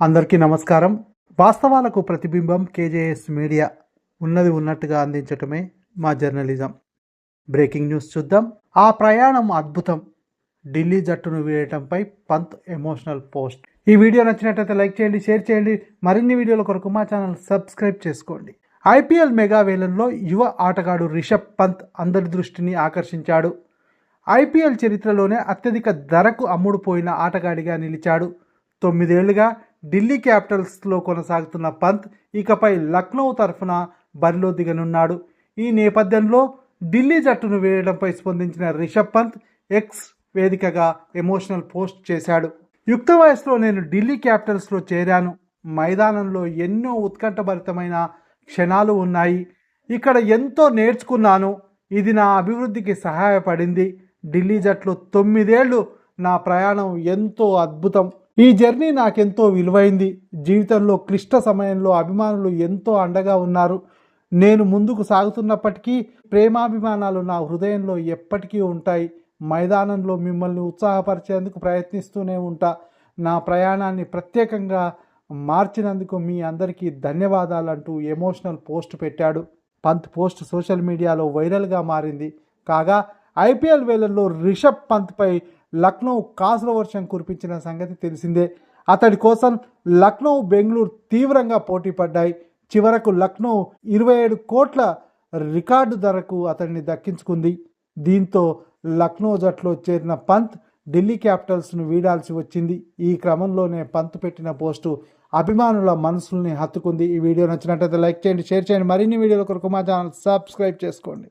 అందరికీ నమస్కారం. వాస్తవాలకు ప్రతిబింబం కేజేఎస్ మీడియా ఉన్నది ఉన్నట్టుగా అందించటమే మా జర్నలిజం. బ్రేకింగ్ న్యూస్ చూద్దాం. ఆ ప్రయాణం అద్భుతం. ఢిల్లీ జట్టును వీడటంపై పంత్ ఎమోషనల్ పోస్ట్. ఈ వీడియో నచ్చినట్లయితే లైక్ చేయండి షేర్ చేయండి. మరిన్ని వీడియోల కొరకు మా ఛానల్ సబ్స్క్రైబ్ చేసుకోండి. ఐపీఎల్ మెగా వేలంలో యువ ఆటగాడు రిషబ్ పంత్ అందరి దృష్టిని ఆకర్షించాడు. ఐపీఎల్ చరిత్రలోనే అత్యధిక ధరకు అమ్ముడుపోయిన ఆటగాడిగా నిలిచాడు. తొమ్మిదేళ్ళుగా ఢిల్లీ క్యాపిటల్స్లో కొనసాగుతున్న పంత్ ఇకపై లక్నో తరఫున బరిలో దిగనున్నాడు. ఈ నేపథ్యంలో ఢిల్లీ జట్టును వేయడంపై స్పందించిన రిషబ్ పంత్ ఎక్స్ వేదికగా ఎమోషనల్ పోస్ట్ చేశాడు. యుక్త వయసులో నేను ఢిల్లీ క్యాపిటల్స్లో చేరాను. మైదానంలో ఎన్నో ఉత్కంఠభరితమైన క్షణాలు ఉన్నాయి. ఇక్కడ ఎంతో నేర్చుకున్నాను. ఇది నా అభివృద్ధికి సహాయపడింది. ఢిల్లీ జట్లు తొమ్మిదేళ్ళు నా ప్రయాణం ఎంతో అద్భుతం. ఈ జర్నీ నాకెంతో విలువైంది. జీవితంలో క్లిష్ట సమయంలో అభిమానులు ఎంతో అండగా ఉన్నారు. నేను ముందుకు సాగుతున్నప్పటికీ ప్రేమాభిమానాలు నా హృదయంలో ఎప్పటికీ ఉంటాయి. మైదానంలో మిమ్మల్ని ఉత్సాహపరిచేందుకు ప్రయత్నిస్తూనే ఉంటా. నా ప్రయాణాన్ని ప్రత్యేకంగా మార్చినందుకు మీ అందరికీ ధన్యవాదాలు అంటూ ఎమోషనల్ పోస్ట్ పెట్టాడు. పంత్ పోస్ట్ సోషల్ మీడియాలో వైరల్గా మారింది. కాగా ఐపీఎల్ వేళల్లో రిషబ్ పంత్పై లక్నో కాసుల వర్షం కురిపించిన సంగతి తెలిసిందే. అతడి కోసం లక్నో బెంగళూరు తీవ్రంగా పోటీ పడ్డాయి. చివరకు లక్నో ఇరవై ఏడు కోట్ల రికార్డు ధరకు అతడిని దక్కించుకుంది. దీంతో లక్నో జట్లో చేరిన పంత్ ఢిల్లీ క్యాపిటల్స్ను వీడాల్సి వచ్చింది. ఈ క్రమంలోనే పంత్ పెట్టిన పోస్టు అభిమానుల మనసుల్ని హత్తుకుంది. ఈ వీడియో నచ్చినట్లయితే లైక్ చేయండి షేర్ చేయండి. మరిన్ని వీడియోల కొరకు మా ఛానల్ సబ్స్క్రైబ్ చేసుకోండి.